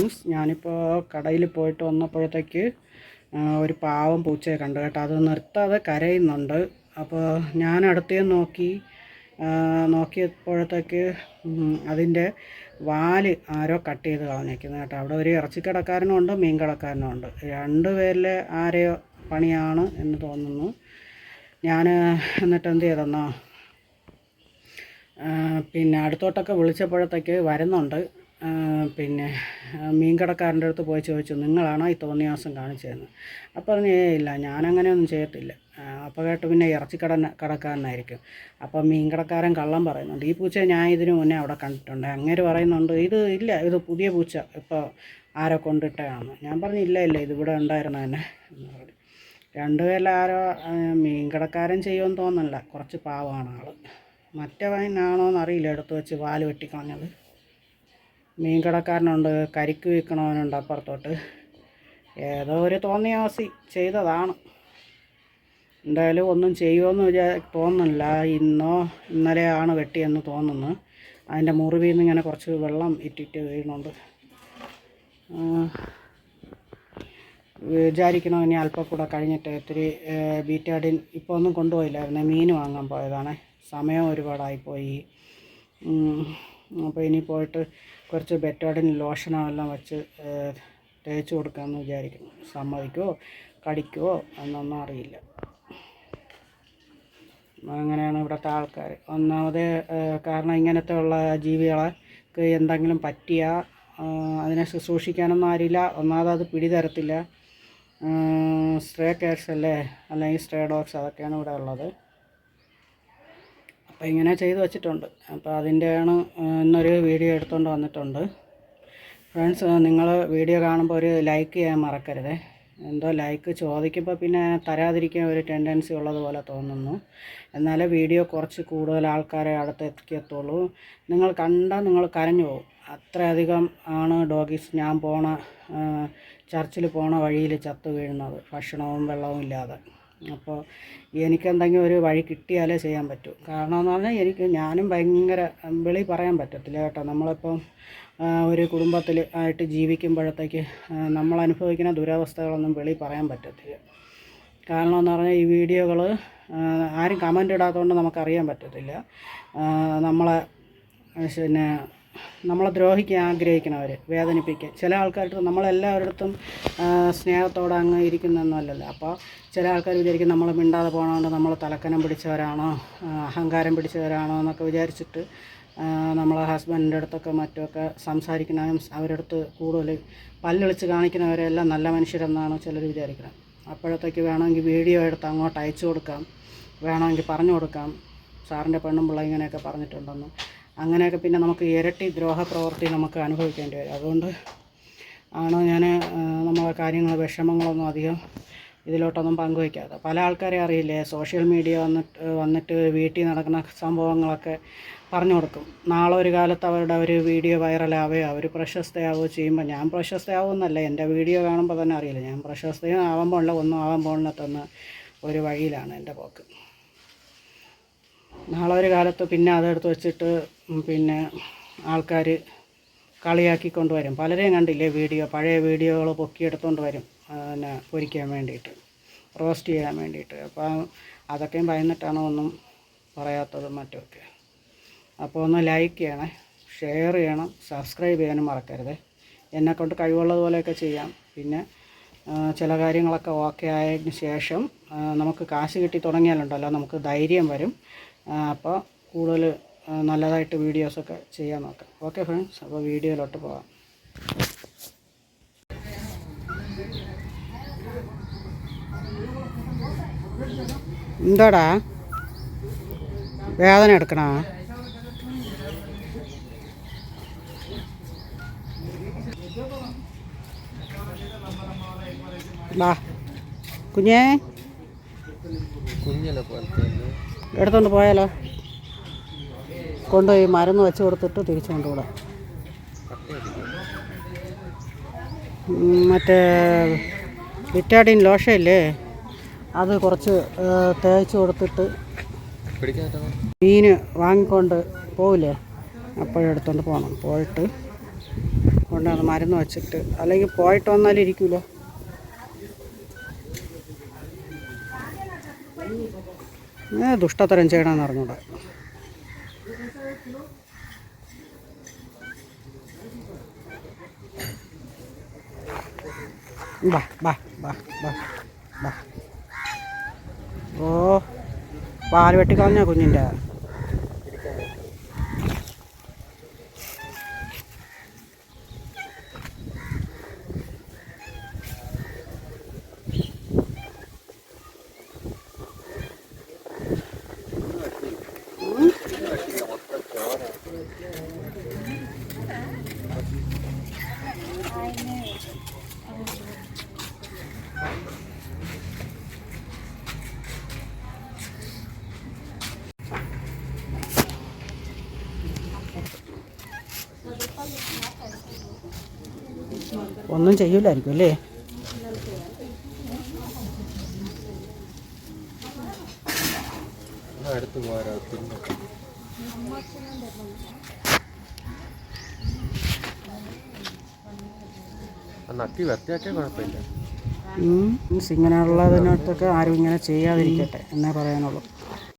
Friends ഞാനിപ്പോൾ കടയിൽ പോയിട്ട് വന്നപ്പോഴത്തേക്ക് ഒരു പാവം പൂച്ചയെ കണ്ടു കേട്ടോ. അത് നിർത്താതെ കരയുന്നുണ്ട്. അപ്പോൾ ഞാൻ അടുത്തേ നോക്കി നോക്കിയപ്പോഴത്തേക്ക് അതിന്റെ വാൽ ആരോ കട്ട് ചെയ്ത് കളഞ്ഞേക്കുന്നത് കേട്ടോ. അവിടെ ഒരു ഇറച്ചിക്കടക്കാരനും ഉണ്ട് മീൻ കടക്കാരനും ഉണ്ട്. രണ്ട് പേരിലെ ആരെയോ പണിയാണ് എന്ന് തോന്നുന്നു. ഞാൻ എന്നിട്ട് എന്ത് ചെയ്തെന്നോ പിന്നെ അടുത്തോട്ടൊക്കെ വിളിച്ചപ്പോഴത്തേക്ക് വരുന്നുണ്ട്. പിന്നെ മീൻ കടക്കാരന്റെ അടുത്ത് പോയി ചോദിച്ചു നിങ്ങളാണോ ഈ തോന്നിയാസം കാണിച്ചതെന്ന്? അപ്പോൾ പറഞ്ഞു ഏ ഇല്ല ഞാനങ്ങനെയൊന്നും ചെയ്യത്തില്ല അപ്പോൾ കേട്ട് പിന്നെ ഇറച്ചി ഇറച്ചിക്കട കടക്കാരനായിരിക്കും. അപ്പോൾ മീൻ കടക്കാരൻ കള്ളം പറയുന്നുണ്ട് ഈ പൂച്ച ഞാൻ ഇതിനു മുന്നേ അവിടെ കണ്ടിട്ടുണ്ട് അങ്ങേര് പറയുന്നുണ്ട് ഇത് ഇല്ല ഇത് പുതിയ പൂച്ച ഇപ്പോൾ ആരോ കൊണ്ടിട്ടാണ് ഞാൻ പറഞ്ഞു ഇല്ല ഇല്ല ഇതിവിടെ ഉണ്ടായിരുന്നു തന്നെ എന്ന് പറഞ്ഞു. രണ്ടുപേരിൽ ആരോ ആ, മീൻ കടക്കാരൻ ചെയ്യുമെന്ന് തോന്നുന്നില്ല കുറച്ച് പാവമാണ് ആൾ മറ്റവനാണോ എന്നറിയില്ല എടുത്ത് വെച്ച് വാൽ വെട്ടിക്കളഞ്ഞത്. മീൻ കടക്കാരനുണ്ട് കരിക്ക് വിൽക്കണവനുണ്ട് അപ്പുറത്തോട്ട്. ഏതോ ഒരു തോന്നിയാസി ചെയ്തതാണ്. എന്തായാലും ഒന്നും ചെയ്യുമെന്ന് വിചാ തോന്നുന്നില്ല. ഇന്നോ ഇന്നലെയാണ് വെട്ടിയെന്ന് തോന്നുന്നു. അതിന്റെ മുറിവിൽ നിന്ന് ഇങ്ങനെ കുറച്ച് വെള്ളം ഇറ്റിറ്റ് ആ, വിചാരിക്കണോ ഇനി അല്പം കൂടെ കഴിഞ്ഞിട്ട് ഇത്തിരി ബീറ്റാഡിൻ ഇപ്പോൾ ഒന്നും കൊണ്ടുപോയില്ലായിരുന്നു മീൻ വാങ്ങാൻ പോയതാണ്. സമയം ഒരുപാടായിപ്പോയി. അപ്പോൾ ഇനി പോയിട്ട് കുറച്ച് ബെറ്റോഡിൻ ലോഷനോ എല്ലാം വെച്ച് തേച്ച് കൊടുക്കാമെന്ന് വിചാരിക്കുന്നു. സമ്മതിക്കുമോ കടിക്കുമോ എന്നൊന്നും അറിയില്ല. അങ്ങനെയാണ് ഇവിടുത്തെ ആൾക്കാർ ഒന്നാമത് കാരണം ഇങ്ങനത്തെ ഉള്ള ജീവികൾക്ക് എന്തെങ്കിലും പറ്റിയ അതിനെ ശുശ്രൂഷിക്കാനൊന്നും അറിയില്ല ഒന്നാമത് അത് പിടിതരത്തില്ല സ്ട്രേ കെയർസ് അല്ലേ? അല്ലെങ്കിൽ സ്ട്രേ ഡോഗ്സ് അതൊക്കെയാണ് ഇവിടെ ഉള്ളത്. അപ്പോൾ ഇങ്ങനെ ചെയ്ത് വെച്ചിട്ടുണ്ട്. അപ്പോൾ അതിന്റെയാണ് ഇന്നൊരു വീഡിയോ എടുത്തുകൊണ്ട് വന്നിട്ടുണ്ട്. ഫ്രണ്ട്സ് നിങ്ങൾ വീഡിയോ കാണുമ്പോൾ ഒരു ലൈക്ക് ചെയ്യാൻ മറക്കരുത്. എന്തോ ലൈക്ക് ചോദിക്കുമ്പോൾ പിന്നെ തരാതിരിക്കാൻ ഒരു ടെൻഡൻസി ഉള്ളതുപോലെ തോന്നുന്നു. എന്നാലേ വീഡിയോ കുറച്ച് കൂടുതൽ ആൾക്കാരെ അടുത്ത് എത്തിക്കത്തുള്ളൂ. നിങ്ങൾ കണ്ടാൽ നിങ്ങൾ കരഞ്ഞു പോകും. അത്രയധികം ആണ് ഡോഗീസ് ഞാൻ പോണ ചർച്ചിൽ പോണ വഴിയിൽ ചത്തു വീഴുന്നത്. ഭക്ഷണവും വെള്ളവും ഇല്ലാതെ. അപ്പോൾ എനിക്കെന്തെങ്കിലും ഒരു വഴി കിട്ടിയാലേ ചെയ്യാൻ പറ്റൂ. കാരണം എന്ന് പറഞ്ഞാൽ എനിക്ക് ഞാനും ഭയങ്കര വെളി പറയാൻ പറ്റത്തില്ല കേട്ടോ. നമ്മളിപ്പം ഒരു കുടുംബത്തിൽ ആയിട്ട് ജീവിക്കുമ്പോഴത്തേക്ക് നമ്മൾ അനുഭവിക്കുന്ന ദുരവസ്ഥകളൊന്നും വെളി പറയാൻ പറ്റത്തില്ല. കാരണം എന്ന് പറഞ്ഞാൽ ഈ വീഡിയോകൾ ആരും കമന്റ് ഇടാത്തതുകൊണ്ട് നമുക്കറിയാൻ പറ്റത്തില്ല. നമ്മളെ പിന്നെ നമ്മളെ ദ്രോഹിക്കാൻ ആഗ്രഹിക്കണവർ വേദനിപ്പിക്കാൻ. ചില ആൾക്കാരുടെ നമ്മളെല്ലാവരിടത്തും സ്നേഹത്തോടെ അങ്ങ് ഇരിക്കുന്നൊന്നുമല്ലല്ലോ. അപ്പോൾ ചില ആൾക്കാർ വിചാരിക്കും നമ്മൾ മിണ്ടാതെ പോകണോണ്ട് നമ്മൾ തലക്കനം പിടിച്ചവരാണോ അഹങ്കാരം പിടിച്ചവരാണോ എന്നൊക്കെ വിചാരിച്ചിട്ട് നമ്മളെ ഹസ്ബൻഡിന്റെ അടുത്തൊക്കെ മറ്റുമൊക്കെ സംസാരിക്കുന്നതും അവരുടെ അടുത്ത് കൂടുതൽ പല്ലൊളിച്ച് കാണിക്കുന്നവരെല്ലാം നല്ല മനുഷ്യരെന്നാണ് ചിലർ വിചാരിക്കുന്നത് അപ്പോഴത്തേക്ക് വേണമെങ്കിൽ വീഡിയോ എടുത്ത് അങ്ങോട്ട് അയച്ചു കൊടുക്കാം വേണമെങ്കിൽ പറഞ്ഞു കൊടുക്കാം. സാറിന്റെ പെണ്ണും പിള്ള ഇങ്ങനെയൊക്കെ പറഞ്ഞിട്ടുണ്ടെന്ന്. അങ്ങനെയൊക്കെ പിന്നെ നമുക്ക് ഇരട്ടി ദ്രോഹ പ്രവൃത്തി നമുക്ക് അനുഭവിക്കേണ്ടി വരും. അതുകൊണ്ട് ആണ് ഞാൻ നമ്മളെ കാര്യങ്ങൾ വിഷമങ്ങളൊന്നും അധികം ഇതിലോട്ടൊന്നും പങ്കുവയ്ക്കാതെ പല ആൾക്കാരെ അറിയില്ലേ സോഷ്യൽ മീഡിയ വന്നിട്ട് വന്നിട്ട് വീട്ടിൽ നടക്കുന്ന സംഭവങ്ങളൊക്കെ പറഞ്ഞു കൊടുക്കും. നാളെ ഒരു കാലത്ത് അവരുടെ ഒരു വീഡിയോ വൈറലാവുകയോ അവർ പ്രശസ്തയാവുകയോ ചെയ്യുമ്പോൾ ഞാൻ പ്രശസ്തയാവുമെന്നല്ല എന്റെ വീഡിയോ കാണുമ്പോൾ തന്നെ അറിയില്ല. ഞാൻ പ്രശസ്തയും ആവാൻ പോണില്ല ഒന്നും ആവാൻ ഒരു വഴിയിലാണ് എന്റെ പോക്ക്. നാളെ ഒരു കാലത്ത് പിന്നെ അതെടുത്ത് വെച്ചിട്ട് പിന്നെ ആൾക്കാർ കളിയാക്കിക്കൊണ്ട് വരും പലരെയും കണ്ടില്ലേ വീഡിയോ പഴയ വീഡിയോകൾ പൊക്കിയെടുത്തുകൊണ്ട് വരും. പിന്നെ പൊരിക്കാൻ വേണ്ടിയിട്ട് റോസ്റ്റ് ചെയ്യാൻ വേണ്ടിയിട്ട്. അപ്പോൾ അതൊക്കെയും ഭയന്നിട്ടാണ് ഒന്നും പറയാത്തതും മറ്റുമൊക്കെ. അപ്പോൾ ഒന്ന് ലൈക്ക് ചെയ്യണേ ഷെയർ ചെയ്യണം സബ്സ്ക്രൈബ് ചെയ്യാനും മറക്കരുത്. എന്നെക്കൊണ്ട് കഴിവുള്ളതുപോലെയൊക്കെ ചെയ്യാം. പിന്നെ ചില കാര്യങ്ങളൊക്കെ ഓക്കെ ആയതിന് ശേഷം നമുക്ക് കാശ് കിട്ടി തുടങ്ങിയാലുണ്ടല്ലോ നമുക്ക് ധൈര്യം വരും. അപ്പോൾ കൂടുതൽ നല്ലതായിട്ട് വീഡിയോസൊക്കെ ചെയ്യാൻ നോക്കാം. ഓക്കെ ഫ്രണ്ട്സ് അപ്പോൾ വീഡിയോയിലോട്ട് പോകാം എന്താടാ? വേദന എടുക്കണോ? കുഞ്ഞേ? കുഞ്ഞിനെ പോലത്തെ എടുത്തോണ്ട് പോയാലോ? കൊണ്ടുപോയി മരുന്ന് വെച്ച് കൊടുത്തിട്ട് തിരിച്ചു കൊണ്ടുവിടാം മറ്റേ വിറ്റാഡിൻ ലോഷയില്ലേ? അത് കുറച്ച് തേച്ച് കൊടുത്തിട്ട് മീൻ വാങ്ങിക്കൊണ്ട് പോവില്ലേ? അപ്പോഴെടുത്തോണ്ട് പോകണം പോയിട്ട് കൊണ്ടുവന്ന് മരുന്ന് വെച്ചിട്ട്. അല്ലെങ്കിൽ പോയിട്ട് വന്നാലും ഇരിക്കുമല്ലോ ദുഷ്ടത്തരം ചെയ്യണമെന്ന് അറിഞ്ഞൂടെ. ഓ പാൽ വെട്ടിക്കളഞ്ഞ കുഞ്ഞിന്റെ ഒന്നും ചെയ്യൂലായിരിക്കും അല്ലേ? അടുത്ത് പോരാ നക്കി വൃത്തിയാക്കിയാൽ കുഴപ്പമില്ല. ആരും ഇങ്ങനെ ചെയ്യാതിരിക്കട്ടെ എന്നേ പറയാനുള്ളൂ.